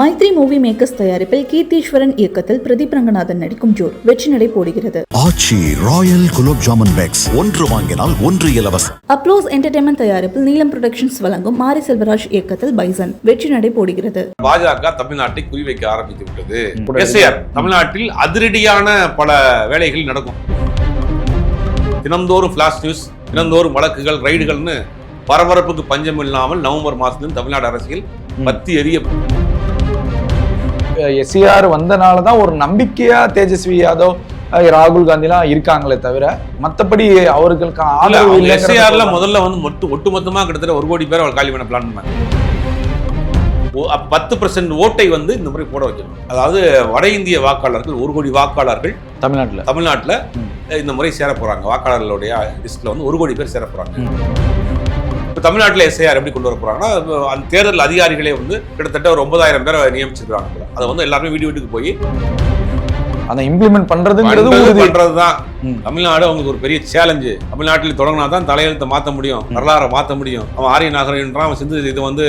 Maithri movie makers தயாரிப்பில் கீர்த்தீஸ்வரன் இயக்கத்தில் பிரதீப் ரங்கநாதன் நடிக்கும் ஜோர் வெற்றி நடை போடுகிறது. Aachi royal gulab jamun packs. ஒன்று வாங்கினால் ஒன்று இலவசம் அப்ளோஸ் என்டர்டைன்மெண்ட் தயாரிப்பில் நீலம் புரொடக்ஷன்ஸ் வழங்கும் மாரி செல்வராஜ் இயக்கத்தில் பைசன் வெற்றி நடை போடுகிறது. பாஜக தமிழ்நாட்டை குறிவைக்க ஆரம்பித்து விட்டது. எஸ்ஐஆர் தமிழ்நாட்டில் அதிரடியான பல வேலைகள் நடக்கும். தினந்தோறும் ஃபிளாஷ் நியூஸ் தினந்தோறும் வழக்குகள் ரைடுகள்னு பரபரப்புக்கு பஞ்சம் இல்லாமல் நவம்பர் மாதத்தில் தமிழ்நாடு அரசியல் பத்தி எரிய எஸ்சிஆர் வந்தனால தான் ஒரு நம்பிக்கையா தேஜஸ்வி யாதவ் ராகுல் காந்திலாம் இருக்காங்களே தவிர மத்தபடி அவர்களுக்கு ஆதரவு இல்லைங்கிறத முதல்ல வந்து மொத்த ஒட்டுமொத்தமா கிட்டத்தட்ட ஒரு கோடி பேர் அவள் காலி பண்ண பிளான் பண்ணாங்க. பத்து பர்சன்ட் ஓட்டை வந்து இந்த முறை போட வைக்கணும். அதாவது வட இந்திய வாக்காளர்கள் ஒரு கோடி வாக்காளர்கள் தமிழ்நாட்டுல. தமிழ்நாட்டில் இந்த முறை சேர போறாங்க. வாக்காளர்களுடைய லிஸ்ட்ல வந்து ஒரு கோடி பேர் சேர போறாங்க. இப்போ தமிழ்நாட்டில் எஸ்ஐஆர் எப்படி கொண்டு வர போறாங்கன்னா இப்போ அந்த தேர்தல் அதிகாரிகளே வந்து கிட்டத்தட்ட ஒரு ஒன்பதாயிரம் பேரை நியமிச்சிருக்காங்க. அதை வந்து எல்லாருமே வீடு வீட்டுக்கு போய் அதை இம்ப்ளிமெண்ட் பண்றதுங்கிறது பண்றது ம். தமிழ்நாடு அவங்களுக்கு ஒரு பெரிய சேலஞ்சு தமிழ்நாட்டில் தொடங்கினா தான் தலையெழுத்தை மாற்ற முடியும் வரலாறை மாற்ற முடியும். அவன் ஆரிய நாகரிகன்றான் அவன் சிந்து இது வந்து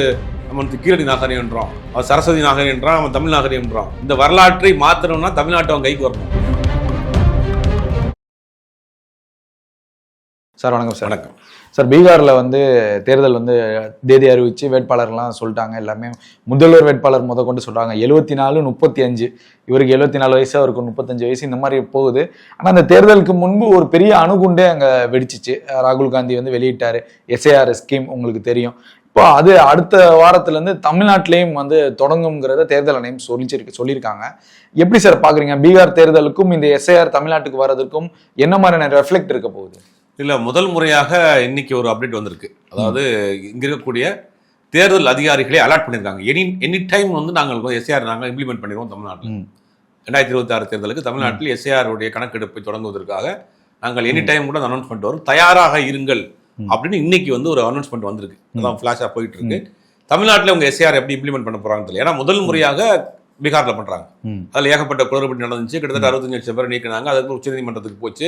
அவன் கீழடி நாகரிகன்றான் அவன் சரஸ்வதி நாகரிகன்றான் அவன் தமிழ் நாகரிகன்றான் இந்த வரலாற்றை மாற்றணும்னா தமிழ்நாட்டு அவன் கைக்கு வரணும். சார் வணக்கம் சார். வணக்கம். சார் பீகார்ல வந்து தேர்தல் வந்து தேதி அறிவிச்சு வேட்பாளர்லாம் சொல்லிட்டாங்க எல்லாமே. முதல்வர் வேட்பாளர் முத கொண்டு சொல்றாங்க. எழுபத்தி நாலு முப்பத்தி அஞ்சு இவருக்கு எழுபத்தி நாலு வயசு அவருக்கு முப்பத்தஞ்சு வயசு இந்த மாதிரி போகுது. ஆனா அந்த தேர்தலுக்கு முன்பு ஒரு பெரிய அணுகுண்டே அங்க வெடிச்சிச்சு. ராகுல் காந்தி வந்து வெளியிட்டாரு. எஸ்ஏஆர் ஸ்கீம் உங்களுக்கு தெரியும். இப்போ அது அடுத்த வாரத்துல இருந்து தமிழ்நாட்டிலையும் வந்து தொடங்குங்கிறத தேர்தல் ஆணையம் சொல்லிச்சிருக்கு சொல்லியிருக்காங்க. எப்படி சார் பாக்குறீங்க? பீகார் தேர்தலுக்கும் இந்த எஸ்ஐஆர் தமிழ்நாட்டுக்கு வர்றதுக்கும் என்ன மாதிரியான ரெஃப்ளெக்ட் இருக்க போகுது? இல்ல முதல் முறையாக இன்னைக்கு ஒரு அப்டேட் வந்திருக்கு. அதாவது இங்க இருக்கக்கூடிய தேர்தல் அதிகாரிகளே அலாட் பண்ணியிருக்காங்க. எனி எனி டைம் வந்து நாங்கள் எஸ்ஏஆர் நாங்கள் இம்ப்ளிமெண்ட் பண்ணிடுவோம் தமிழ்நாட்டில். ரெண்டாயிரத்தி இருபத்தி ஆறு தேர்தலுக்கு தமிழ்நாட்டில் எஸ்ஏஆர் உடைய கணக்கெடுப்பை தொடங்குவதற்காக நாங்கள் எனி டைம் கூட அனௌன்ஸ்மெண்ட் வரும். தயாராக இருங்கள் அப்படின்னு இன்னைக்கு வந்து ஒரு அனௌன்ஸ்மெண்ட் வந்திருக்கு. அதான் ஃபிளாஷாக போயிட்டு இருக்கு. தமிழ்நாட்டில் உங்க எஸ்ஏஆர் எப்படி இம்ப்ளிமெண்ட் பண்ண போறாங்கன்னு தெரியல. ஏன்னா முதல் முறையாக பீகார்ல பண்றாங்க. அதுல ஏகப்பட்ட குளறுபடி நடந்துச்சு. கிட்டத்தட்ட அறுபத்தஞ்சு லட்சம் பேர் நீக்கினாங்க. அதுக்கு உச்சநீதிமன்றத்துக்கு போச்சு.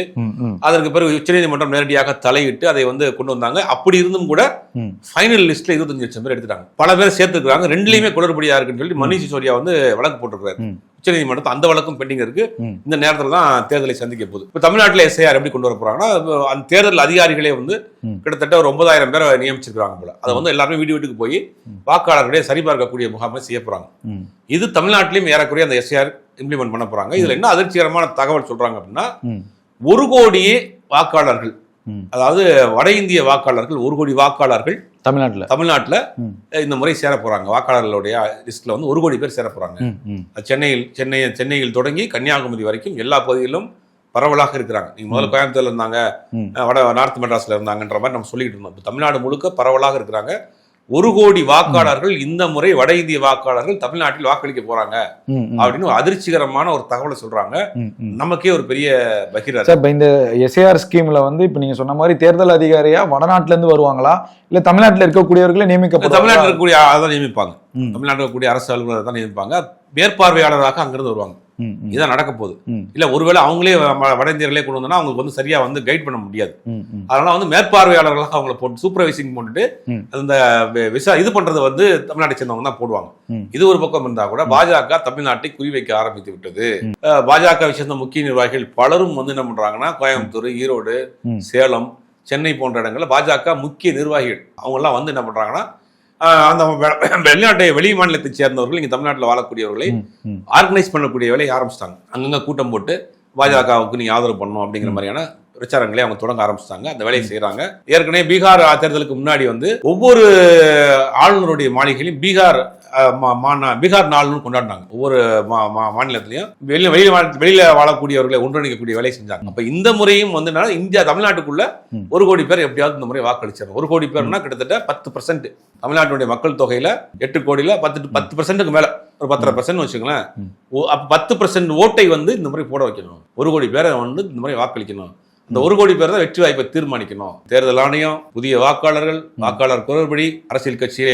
அதற்கு பிறகு உச்சநீதிமன்றம் நேரடியாக தலையிட்டு அதை வந்து கொண்டு வந்தாங்க. அப்படி இருந்தும் கூட. ஃபைனல் லிஸ்ட்ல இருபத்தஞ்சு லட்சம் பேர் எடுத்துட்டாங்க. பல பேர் சேர்த்துக்கிறாங்க ரெண்டுலயுமே குளறுபடியா இருக்குன்னு சொல்லி மணிஷ் சிசோடியா வந்து வழக்கு போட்டிருக்காரு ம். உச்சநீதிமன்றத்தில் அந்த வழக்கும் பெண்டிங் இருக்கு. இந்த நேரத்துல தான் தேர்தலை சந்திக்க போகுது இப்போ தமிழ்நாட்டில் எஸ்ஐஆர் எப்படி கொண்டு வர போறாங்கன்னா அந்த தேர்தல் அதிகாரிகளே வந்து. கிட்டத்தட்ட ஒரு ஒன்பதாயிரம் பேரை நியமிச்சிருக்காங்க போல அதை வந்து எல்லாருமே வீடு வீட்டுக்கு போய் வாக்காளர்களே சரிபார்க்கக்கூடிய முகாமை செய்ய போறாங்க. இது தமிழ்நாட்டிலையும் ஏறக்குறைய அந்த எஸ்ஐஆர் இம்ப்ளிமெண்ட் பண்ண போறாங்க இதுல என்ன அதிர்ச்சிகரமான தகவல் சொல்றாங்க அப்படின்னா. ஒரு கோடியே வாக்காளர்கள். அதாவது வட இந்திய வாக்காளர்கள் ஒரு கோடி வாக்காளர்கள் தமிழ்நாட்டுல. தமிழ்நாட்டில். இந்த முறை சேர போறாங்க. வாக்காளர்களுடைய லிஸ்ட்ல வந்து ஒரு கோடி பேர் சேர அது சென்னையில் சென்னை சென்னையில் தொடங்கி கன்னியாகுமரி வரைக்கும் எல்லா பகுதிகளிலும் பரவலாக இருக்கிறாங்க. நீங்க முதல்ல கோயம்புத்தூர்ல இருந்தாங்க வட நார்த் மெட்ராஸ்ல இருந்தாங்கன்ற மாதிரி நம்ம சொல்லிக்கிட்டு இருந்தோம். இப்ப தமிழ்நாடு முழுக்க பரவலாக இருக்கிறாங்க. ஒரு கோடி வாக்காளர்கள் இந்த முறை வட இந்திய வாக்காளர்கள் தமிழ்நாட்டில் வாக்களிக்க போறாங்க அப்படின்னு ஒரு அதிர்ச்சிகரமான ஒரு தகவலை சொல்றாங்க. நமக்கே ஒரு பெரிய பகிரர் சார் இந்த எஸ்ஏஆர் ஸ்கீம்ல வந்து இப்ப நீங்க சொன்ன மாதிரி தேர்தல் அதிகாரியா வடநாட்டுல இருந்து வருவாங்களா? இல்ல தமிழ்நாட்டுல இருக்கக்கூடியவர்களே நியமிக்கப்படுவாங்களா? தமிழ்நாட்டில் இருக்கக்கூடிய அதான் நியமிப்பாங்க. தமிழ்நாட்டில் இருக்கக்கூடிய அரசு அலுவலர் தான் நியமிப்பாங்க. மேற்பார்வையாளராக அங்கிருந்து வருவாங்க. இதான் நடக்க போகுது இல்ல ஒருவேளை அவங்களே வட இந்தியர்களே கொண்டு வந்தோம்னா அவங்களுக்கு வந்து சரியா வந்து கைட் பண்ண முடியாது. அதனால வந்து மேற்பார்வையாளர்களாக அவங்கள போட்டு சூப்பர்வைசிங் போட்டுட்டு. அந்த விசா இது பண்றது வந்து தமிழ்நாட்டை சேர்ந்தவங்க தான் போடுவாங்க. இது ஒரு பக்கம் இருந்தா கூட பாஜக தமிழ்நாட்டை குறிவைக்க ஆரம்பித்து விட்டது. பாஜக சேர்ந்த முக்கிய நிர்வாகிகள் பலரும் வந்து என்ன பண்றாங்கன்னா கோயம்புத்தூர் ஈரோடு. சேலம் சென்னை போன்ற இடங்கள்ல பாஜக முக்கிய நிர்வாகிகள் அவங்க எல்லாம் வந்து என்ன பண்றாங்கன்னா அந்த வெளிநாட்டை வெளி மாநிலத்தை சேர்ந்தவர்கள் இங்க தமிழ்நாட்டில் வாழக்கூடியவர்களை. ஆர்கனைஸ் பண்ணக்கூடிய வேலையை ஆரம்பிச்சிட்டாங்க அங்கங்க கூட்டம் போட்டு பாஜகவுக்கு நீங்க ஆதரவு பண்ணணும் அப்படிங்கிற மாதிரியான பிரச்சாரங்களே அவங்க தொடங்க ஆரம்பிச்சிட்டாங்க. அந்த வேலையை செய்றாங்க. ஏற்கனவே பீகார் தேர்தலுக்கு முன்னாடி வந்து ஒவ்வொரு ஆளுநருடைய மாளிகையிலும் பீகார் பீகார் நாள்னு கொண்டாடினாங்க. ஒவ்வொரு மாநிலத்திலையும். வெளியில வெளியில வெளியில வாழக்கூடியவர்களை ஒன்றிணைக்கக்கூடிய வேலையை செஞ்சாங்க. அப்ப இந்த முறையும் வந்து இந்தியா தமிழ்நாட்டுக்குள்ள. ஒரு கோடி பேர் எப்படியாவது இந்த முறை வாக்களிச்சிடணும். ஒரு கோடி பேர்னா கிட்டத்தட்ட பத்து பர்சன்ட் தமிழ்நாட்டுடைய மக்கள் தொகையில எட்டு கோடியில பத்து பத்து பர்சன்ட்டுக்கு மேல. ஒரு பத்தரை பர்சன்ட் அப்ப பத்து பர்சன்ட் ஓட்டை வந்து இந்த முறை போட வைக்கணும். ஒரு கோடி பேரை வந்து இந்த முறை வாக்களிக்கணும். அந்த ஒரு கோடி பேர் தான் வெற்றி வாய்ப்பை தீர்மானிக்கணும். தேர்தல் ஆணையம் புதிய வாக்காளர்கள் வாக்காளர் குரல்படி அரசியல் கட்சியை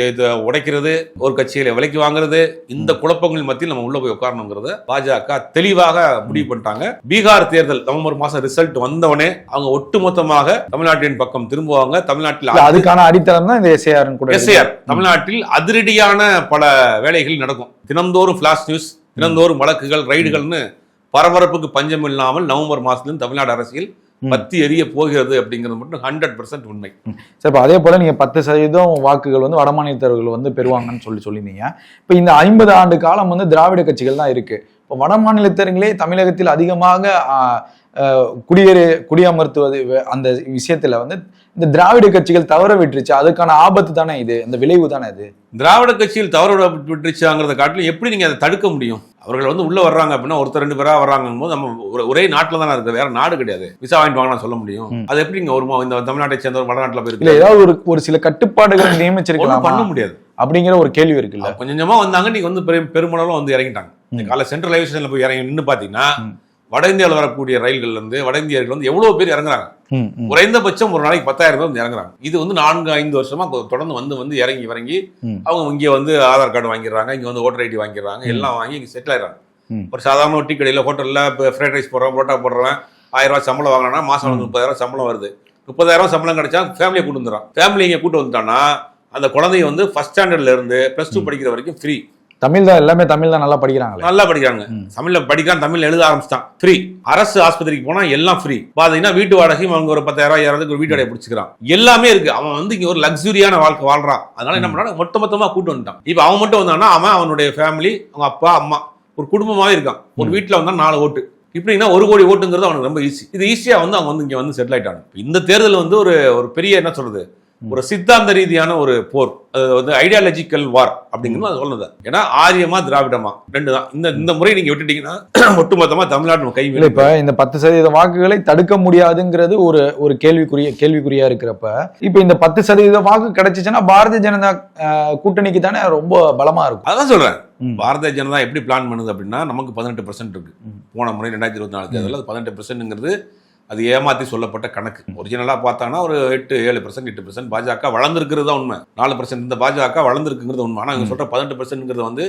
உடைக்கிறது ஒரு கட்சியில விலைக்கு வாங்குறது இந்த குழப்பங்கள் மத்தியில் நம்ம உள்ள போய் உட்காரணுங்கிறத பாஜக தெளிவாக முடிவு பண்ணிட்டாங்க. பீகார் தேர்தல் நவம்பர் மாசம் ரிசல்ட் வந்தவனே அவங்க ஒட்டுமொத்தமாக தமிழ்நாட்டின் பக்கம் திரும்புவாங்க. தமிழ்நாட்டில் அதுக்கான அடித்தளம் தான் இந்த எஸ்ஏஆர் கூட. எஸ்ஐஆர் தமிழ்நாட்டில் அதிரடியான பல வேலைகள் நடக்கும். தினந்தோறும் ஃபிளாஷ் நியூஸ் தினந்தோறும் வழக்குகள் ரைடுகள்னு பரபரப்புக்கு பஞ்சம் இல்லாமல் நவம்பர் மாசத்துல தமிழ்நாடு அரசியல் பத்தி எரிய போகிறது அப்படிங்கிறது மட்டும் ஹண்ட்ரட் பர்சன்ட் உண்மை. சரி இப்போ அதே போல நீங்க பத்து சதவீதம் வாக்குகள் வந்து வடமாநிலத்தவர்கள் வந்து பெறுவாங்கன்னு சொல்லி சொல்லியிருந்தீங்க. இப்போ இந்த ஐம்பது ஆண்டு காலம் வந்து திராவிட கட்சிகள் தான் இருக்கு. இப்போ வடமாநிலத்தவர்களே தமிழகத்தில் அதிகமாக குடியேறு குடியமர்த்துவது அந்த விஷயத்துல வந்து இந்த திராவிட கட்சிகள் தவற விட்டுருச்சு. அதுக்கான ஆபத்து தானே இது? அந்த விளைவு தானே இது திராவிட கட்சியில் தவறு விட்டுருச்சாங்கிறத காட்டிலும் எப்படி நீங்க அதை தடுக்க முடியும்? அவர்கள் வந்து உள்ள வர்றாங்க அப்படின்னா ஒருத்தர் ரெண்டு பேரா வர்றாங்க போது நம்ம ஒரு- ஒரே நாட்டுல தானே இருக்கு வேற நாடு கிடையாது. விசா வாங்கிட்டு வாங்க சொல்ல முடியும். அது எப்படி நீங்க ஒரு இந்த தமிழ்நாட்டை சேர்ந்த வடநாட்டுல இல்ல போயிருக்கு ஏதாவது ஒரு ஒரு சில கட்டுப்பாடுகள் நியமிச்சிருக்கலாம்? பண்ண முடியாது. அப்படிங்கிற ஒரு கேள்வி இருக்குல்ல கொஞ்சம் கொஞ்சமா வந்தாங்க. நீங்க வந்து பெரும் பெருமளவுல வந்து இறங்கிட்டாங்க. இந்த கால சென்ட்ரலைசேஷன்ல போய் இறங்கி நின்னு பாத்தீங்கன்னா வட இந்தியாவில் வரக்கூடிய ரயில்கள்ல இருந்து வட இந்தியர்கள் வந்து எவ்வளவு பேர் இறங்குறாங்க? குறைந்தபட்சம் ஒரு நாளைக்கு பத்தாயிரம் பேர் வந்து இறங்குறாங்க. இது வந்து நான்கு ஐந்து வருஷமா தொடர்ந்து வந்து வந்து இறங்கி இறங்கி. அவங்க இங்க வந்து ஆதார் கார்டு வாங்கிடுறாங்க இங்க வந்து ஓட்டர் ஐடி வாங்கிடுறாங்க எல்லாம் வாங்கி இங்க செட்டில் ஆயிடுறாங்க. ஒரு சாதாரண டீ கடையில் ஹோட்டலில் இப்போ ஃப்ரைட் ரைஸ் போடுறோம் புரோட்டா போடுறவன் ஆயிரம் ரூபாய் சம்பளம் வாங்கினா மாசம் வந்து முப்பதாயிரம் சம்பளம் வருது. முப்பதாயிரம் சம்பளம் கிடைச்சா ஃபேமிலியை கூட்டு வந்துடுறான். ஃபேமிலி இங்கே கூட்டு வந்துட்டான்னா அந்த குழந்தைய வந்து ஃபர்ஸ்ட் ஸ்டாண்டர்ட்ல இருந்து ப்ளஸ் டூ படிக்கிற வரைக்கும் ஃப்ரீ தமிழ் தான் எல்லாமே தமிழ் தான் நல்லா படிக்கிறாங்களே. நல்லா படிக்கிறாங்க. தமிழ்ல படிக்கிறான் தமிழ்ல எழுத ஆரம்பிச்சிட்டான். ஃப்ரீ அரசு ஆஸ்பத்திரிக்கு போனா எல்லாம் ஃப்ரீ பாத்தீங்கன்னா வீட்டு வாடகையும் அவங்க ஒரு பத்தாயிரம் ஐயாயிரத்துக்கு ஒரு வீட்டு வாடகை பிடிச்சிக்கிறான். எல்லாமே இருக்கு. அவன் வந்து இங்க ஒரு லக்ஸுரியான வாழ்க்கை வாழ்றான். அதனால என்ன பண்றான்? மொத்த மொத்தமா கூட்டு வந்துட்டான். இப்ப அவன் மட்டும் வந்தான்னா அவன் அவனுடைய ஃபேமிலி அவங்க அப்பா அம்மா ஒரு குடும்பமாவே இருக்கான். ஒரு வீட்டுல வந்தா நாலு ஓட்டு. இப்படின்னா ஒரு கோடி ஓட்டுங்கிறது அவனுக்கு ரொம்ப ஈஸி இது ஈஸியா வந்து அவங்க வந்து இங்க வந்து செட்டில் ஆயிட்டாங்க இந்த தேர்தல் வந்து ஒரு ஒரு பெரிய என்ன சொல்றது ஒரு சித்தாந்த ரீதியான ஒரு போர். அது வந்து ஐடியாலஜிக்கல் வார் அப்படிங்கிறது அது சொல்லுது ஏன்னா ஆரியமா திராவிடமா. ரெண்டு தான் இந்த இந்த முறை நீங்க விட்டுட்டீங்கன்னா ஒட்டுமொத்தமா தமிழ்நாடு கை இப்ப இந்த பத்து சதவீத வாக்குகளை தடுக்க முடியாதுங்கிறது ஒரு ஒரு கேள்விக்குரிய கேள்விக்குறியா இருக்கிறப்ப இப்ப இந்த பத்து சதவீத வாக்கு கிடைச்சிச்சுன்னா பாரதிய ஜனதா கூட்டணிக்கு தானே ரொம்ப பலமா இருக்கும். அதான் சொல்றேன். பாரதிய ஜனதா எப்படி பிளான் பண்ணுது அப்படின்னா நமக்கு பதினெட்டு பர்சன்ட் இருக்கு. போன முறை ரெண்டாயிரத்தி இருபத்தி நாலு தேர்தலில் பதினெட்டு பர்சன்ட்ங்கிறது அது ஏமாத்தி சொல்லப்பட்ட கணக்கு. ஒரிஜினலா பார்த்தாங்கன்னா ஒரு எட்டு ஏழு பர்சன்ட் எட்டு பர்சன்ட் பாஜக வளர்ந்துருக்கிறது தான் உண்மை. நாலு பர்சன்ட் இந்த பாஜக வளர்ந்துருக்குங்கிறது உண்மை. ஆனா இவங்க சொல்ற பதினெட்டு பர்சன்ட்ங்கிறது வந்து.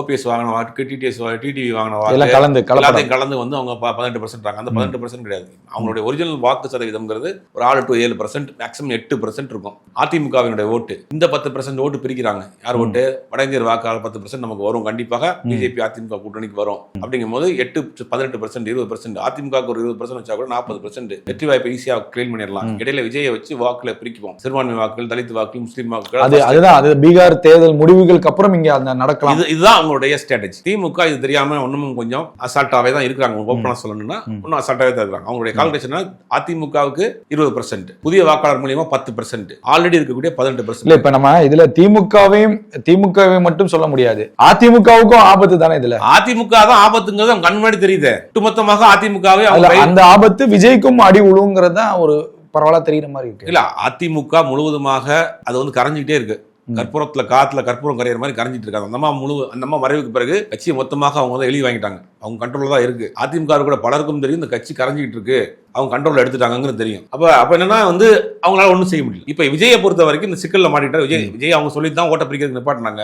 ஓபிஎஸ் வாங்கின வாக்கு டிடிஎஸ் டிடிவி வாங்கின வாக்கு கலந்து எல்லாத்தையும் கலந்து வந்து அவங்க பதினெட்டு பர்சன்ட் அந்த பதினெட்டு பர்சன்ட் கிடையாது. அவங்களுடைய ஒரிஜினல் வாக்கு சதவீதம்ங்கிறது ஒரு ஆறு டு ஏழு பர்சன்ட் மேக்ஸிமம் எட்டு பர்சன்ட் இருக்கும். அதிமுகவினுடைய ஓட்டு. இந்த பத்து பர்சன்ட் ஓட்டு பிரிக்கிறாங்க. யார் ஓட்டு? வட இந்தியர் வாக்காளர் பத்து பர்சன்ட் நமக்கு வரும். கண்டிப்பாக பிஜேபி அதிமுக கூட்டணிக்கு வரும். அப்படிங்கும் போது எட்டு பதினெட்டு பர்சன்ட் இருபது பர்சன்ட் அதிமுக ஒரு இருபது பர்சன்ட் வச்சா கூட நாற்பது பர்சன்ட் வெற்றி வாய்ப்பை ஈஸியா கிளைம் பண்ணிடலாம். இடையில விஜயை வச்சு வாக்குல பிரிக்குவோம். சிறுபான்மை வாக்குகள் தலித் வாக்குகள் முஸ்லீம் அது வாக்குகள் அதுதான். அது பீகார் தேர்தல் முடிவுகளுக்கு அப்புறம் இங்க அந்த நடக்கலாம். இது இதுதான் அவங்களுடைய ஸ்ட்ராட்டஜி திமுக இது தெரியாம இன்னமும் கொஞ்சம் அசால்ட்டாவே தான் இருக்காங்க ஓப்பனா சொல்லணும்னா இன்னும் அசால்ட்டாவே தான் இருக்காங்க அவங்களுடைய கால்குலேஷன் அதிமுகவுக்கு இருபது பர்சன்ட் புதிய வாக்காளர் மூலியமா பத்து பர்சன்ட் ஆல்ரெடி இருக்கக்கூடிய பதினெட்டு பர்சன்ட் இப்ப நம்ம இதுல திமுகவையும் திமுகவை மட்டும் சொல்ல முடியாது. அதிமுகவுக்கும் ஆபத்து தானே இதுல? அதிமுக தான் ஆபத்துங்கிறது அவங்க கண் முன்னாடி தெரியுது. ஒட்டுமொத்தமாக அதிமுகவே அந்த ஆபத்து விஜய்க்கும் அடி உழுங்கிறது தான் ஒரு பரவலா தெரியுற மாதிரி இருக்கு. இல்ல அதிமுக முழுவதுமாக அது வந்து கரைஞ்சிக்கிட்டே இருக்கு. கற்பூரத்துல காத்துல கற்பூரம் கரையிற மாதிரி கரைஞ்சிட்டு இருக்காங்க. அந்த அம்மா முழு அந்த அம்மா மறைவுக்கு பிறகு கட்சியை மொத்தமாக அவங்க வந்து எழுதி வாங்கிட்டாங்க. அவங்க கண்ட்ரோல் தான் இருக்கு. அதிமுக கூட பலருக்கும் தெரியும் இந்த கட்சி கரைஞ்சிட்டு இருக்கு. அவங்க கண்ட்ரோல் எடுத்துட்டாங்கன்னு தெரியும். அப்ப அப்ப என்னன்னா வந்து அவங்களால ஒண்ணும் செய்ய முடியல. இப்ப விஜயை பொறுத்த வரைக்கும் இந்த சிக்கல்ல மாட்டிட்டார் விஜய் விஜய் அவங்க சொல்லி தான் ஓட்ட பிரிக்கிறதுக்கு நிப்பாட்டினாங்க.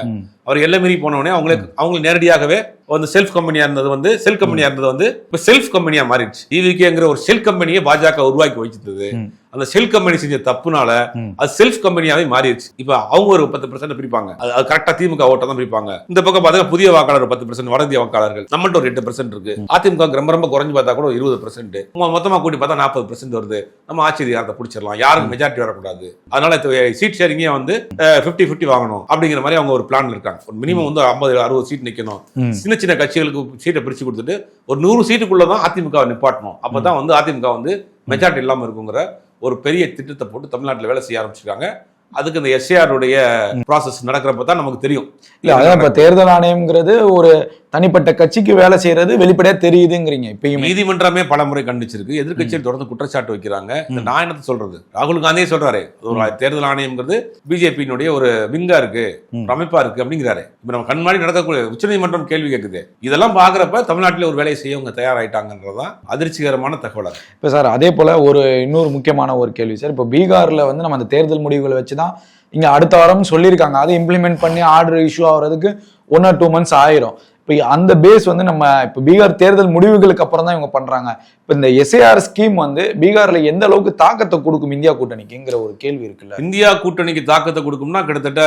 அவர் எல்லை மீறி போனவொடனே அவங்களே அவங்க நேரடியாகவே வந்து செல்ஃப் கம்பெனியா இருந்தது வந்து செல் கம்பெனியா இருந்தது வந்து இப்ப செல்ஃப் கம்பெனியா மாறிடுச்சு. டிவிகேங்கிற ஒரு செல் கம்பெனியை பாஜக உருவாக்கி வச்சிருந்தது. அந்த செல் கம்பெனி செஞ்ச தப்புனால. அது செல்ஃப் கம்பெனியாவே மாறிடுச்சு. இப்ப அவங்க ஒரு பத்து பர்சன்ட் பிரிப்பாங்க. அது அது கரெக்டா திமுக ஓட்ட தான் பிரிப்பாங்க. இந்த பக்கம் பார்த்தா புதிய வாக்காளர் பத்து பர்சன்ட் வட இந்திய வாக்காளர்கள். நம்மள்ட்ட ஒரு எட்டு பர்சன்ட் இருக்கு. அதிமுக ரொம்ப ரொம்ப குறைஞ்சு பார்த்தா கூட இருபது பர்சன்ட் மொத்தமா கூட்டி பார்த்தா நாற்பது பர்சன்ட் வருது. நம்ம ஆட்சி அதிகாரத்தை பிடிச்சிடலாம்? யாருக்கு மெஜாரிட்டி வரக்கூடாது. அதனால சீட் ஷேரிங்கே வந்து ஃபிஃப்டி ஃபிஃப்டி வாங்கணும். அப்படிங்கிற மாதிரி அவங்க ஒரு பிளான் இருக்காங்க. ஒரு மினிமம் வந்து ஐம்பது அறுபது சீட் நிக்கணும். ம். சின்ன சின்ன கட்சிகளுக்கு சீட்டை பிரிச்சு கொடுத்துட்டு ஒரு நூறு சீட்டுக்குள்ள தான் அதிமுக நிப்பாட்டணும். அப்பதான் வந்து அதிமுக வந்து மெஜாரிட்டி இல்லாம இருக்குங்கிற ஒரு பெரிய திட்டத்தை போட்டு தமிழ்நாட்டில் வேலை செய்ய ஆரம்பிச்சிருக்காங்க. அதுக்கு இந்த எஸ்ஏஆர் உடைய ப்ராசஸ் நடக்கிறப்ப தான் நமக்கு தெரியும். இல்ல அதான் இப்ப தேர்தல் ஆணையம்ங்கிறது ஒரு தனிப்பட்ட கட்சிக்கு வேலை செய்யறது வெளிப்படையா தெரியுதுங்கிறீங்க இப்பயுமே. நீதிமன்றமே பல முறை கண்டிச்சிருக்கு. எதிர்க்கட்சிகள் தொடர்ந்து குற்றச்சாட்டு வைக்கிறாங்க. நான் என்னத்த சொல்றது? ராகுல் காந்தியே சொல்றாரு. ஒரு தேர்தல் ஆணையம்ங்கிறது பிஜேபியினுடைய ஒரு விங்கா இருக்கு அமைப்பா இருக்கு அப்படிங்கிறாரு. இப்ப நம்ம கண் முன்னாடி நடக்கக்கூடிய உச்சநீதிமன்றம் கேள்வி கேட்குது இதெல்லாம் பாக்குறப்ப தமிழ்நாட்டில் ஒரு வேலையை செய்ய அவங்க தயாராயிட்டாங்கன்றதுதான் அதிர்ச்சிகரமான தகவல் அது. இப்போ சார் அதே போல ஒரு இன்னொரு முக்கியமான ஒரு கேள்வி சார். இப்போ பீகார்ல வந்து நம்ம அந்த தேர்தல் முடிவுகளை வச்சு தான் இங்க அடுத்த வாரம் சொல்லியிருக்காங்க. அதை இம்ப்ளிமெண்ட் பண்ணி ஆர்டர் இஷ்யூ ஆகுறதுக்கு ஒன் ஆர் டூ மந்த்ஸ் ஆயிரும். இப்போ அந்த பேஸ் வந்து நம்ம இப்போ பீகார் தேர்தல் முடிவுகளுக்கு அப்புறம் தான் இவங்க பண்றாங்க. இப்போ இந்த எஸ்ஏஆர் ஸ்கீம் வந்து பீகார்ல எந்த அளவுக்கு தாக்கத்தை கொடுக்கும் இந்தியா கூட்டணிக்குங்கிற ஒரு கேள்வி இருக்குல்ல. இந்தியா கூட்டணிக்கு தாக்கத்தை கொடுக்கும்னா கிட்டத்தட்ட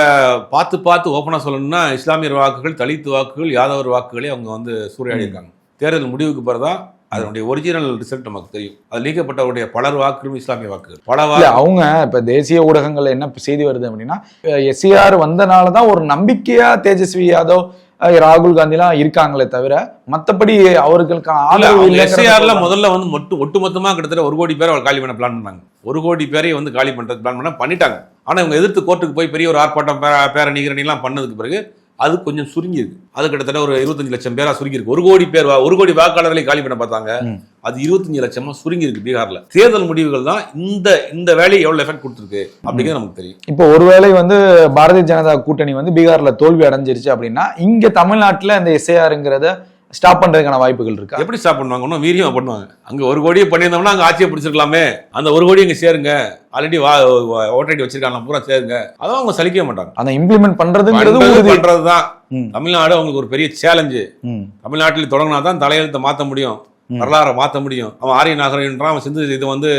பார்த்து பார்த்து ஓப்பனா சொல்லணும்னா இஸ்லாமியர் வாக்குகள் தலித் வாக்குகள் யாதவர் வாக்குகளே அவங்க வந்து சூறையாடி இருக்காங்க தேர்தல் முடிவுக்கு பிறகுதான் அதனுடைய ஒரிஜினல் ரிசல்ட் நமக்கு தெரியும். அது நீக்கப்பட்டவருடைய பலர் வாக்குகளும் இஸ்லாமிய வாக்குகள். பல வாக்கு அவங்க இப்ப தேசிய ஊடகங்கள்ல என்ன செய்தி வருது அப்படின்னா எஸ்ஏஆர் வந்தனால தான் ஒரு நம்பிக்கையா தேஜஸ்வி யாதவ் ராகுல் காந்திலாம் இருக்காங்களே தவிர மத்தபடி அவர்களுக்கான ஆதரவு சொல்றாங்க. முதல்ல வந்து மொட்டு ஒட்டுமொத்தமா கிட்டத்தட்ட ஒரு கோடி பேரை அவர் காலி பண்ண பிளான் பண்ணாங்க ஒரு கோடி பேரை வந்து காலி பண்றது பிளான் பண்ண பண்ணிட்டாங்க ஆனா இவங்க எதிர்த்து கோர்ட்டுக்கு போய் பெரிய ஒரு ஆர்ப்பாட்டம் பே- பேரணி கீரணி பண்ணதுக்கு பிறகு அது கொஞ்சம் சுருங்கிருக்கு அது கிட்டத்தட்ட ஒரு இருபத்தஞ்சு லட்சம் பேரா சுருங்கிருக்கு ஒரு கோடி பேர் ஒரு கோடி வாக்காளர்களை காலி பண்ண பார்த்தாங்க. அது இருபத்தஞ்சு லட்சமா சுருங்கிருக்கு பீகார்ல. தேர்தல் முடிவுகள் தான் இந்த இந்த வேலையை எவ்வளவு எஃபெக்ட் கொடுத்துருக்கு அப்படிங்கிறது நமக்கு தெரியும். இப்போ ஒருவேளை வந்து பாரதிய ஜனதா கூட்டணி வந்து பீகார்ல தோல்வி அடைஞ்சிருச்சு அப்படின்னா இங்க தமிழ்நாட்டுல இந்த எஸ்ஏஆருங்கிறத ஸ்டாப் பண்றதுக்கான வாய்ப்புகள் இருக்கா? எப்படி ஸ்டாப் பண்ணுவாங்க? இன்னும் வீரியமா பண்ணுவாங்க. அங்க ஒரு கோடியை பண்ணியிருந்தோம்னா அங்க ஆட்சியை பிடிச்சிருக்கலாமே. அந்த ஒரு கோடி இங்க சேருங்க. ஆல்ரெடி வா ஓட்டடி வச்சிருக்காங்க. பூரா சேருங்க. அதான் அவங்க சலிக்க மாட்டாங்க. அதை இம்ப்ளிமெண்ட் உறுதி. பண்றதுதான். ம், தமிழ்நாடு அவங்களுக்கு ஒரு பெரிய சேலஞ்சு தமிழ்நாட்டில் தொடங்கினா தான் தலையெழுத்தை மாற்ற முடியும். வரலாறை மாற்ற முடியும். அவன் ஆரிய நாகரிகன்றான் அவன் சிந்து இது வந்து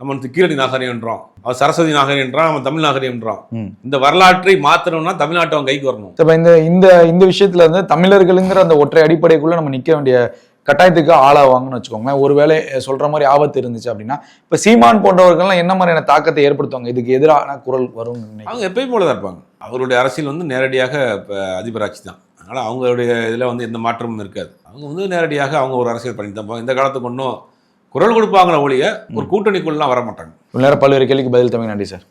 நம்ம கீழடி நாகரிகன்றான் அவன் சரஸ்வதி நாகரிகன்றான் அவன் தமிழ் ம். இந்த வரலாற்றை மாத்தணும்னா தமிழ்நாட்டை அவன் கைக்கு வரணும். இப்ப இந்த இந்த இந்த விஷயத்துல வந்து தமிழர்களுங்கிற அந்த ஒற்றை அடிப்படைக்குள்ள நம்ம நிக்க வேண்டிய கட்டாயத்துக்கு ஆளாவாங்கன்னு வச்சுக்கோங்களேன். ஒருவேளை சொல்ற மாதிரி ஆபத்து இருந்துச்சு அப்படின்னா இப்ப சீமான் போன்றவர்கள்லாம் என்ன மாதிரியான தாக்கத்தை ஏற்படுத்துவாங்க? இதுக்கு எதிரான குரல் நினைக்கிறேன். அவங்க எப்பயும் போல தான் இருப்பாங்க. அவருடைய அரசியல் வந்து நேரடியாக இப்போ அதிபராட்சி தான். அதனால் அவங்களுடைய இதில் வந்து எந்த மாற்றமும் இருக்காது. அவங்க வந்து நேரடியாக அவங்க ஒரு அரசியல் பண்ணிட்டு தான் இந்த காலத்துக்கு ஒன்றும் குரல் கொடுப்பாங்களே ஒழிய ஒரு கூட்டணிக்குள்ளலாம் வர மாட்டாங்க நேரம் பல்வேறு கேள்விக்கு பதில் தமிழ் நன்றி சார்.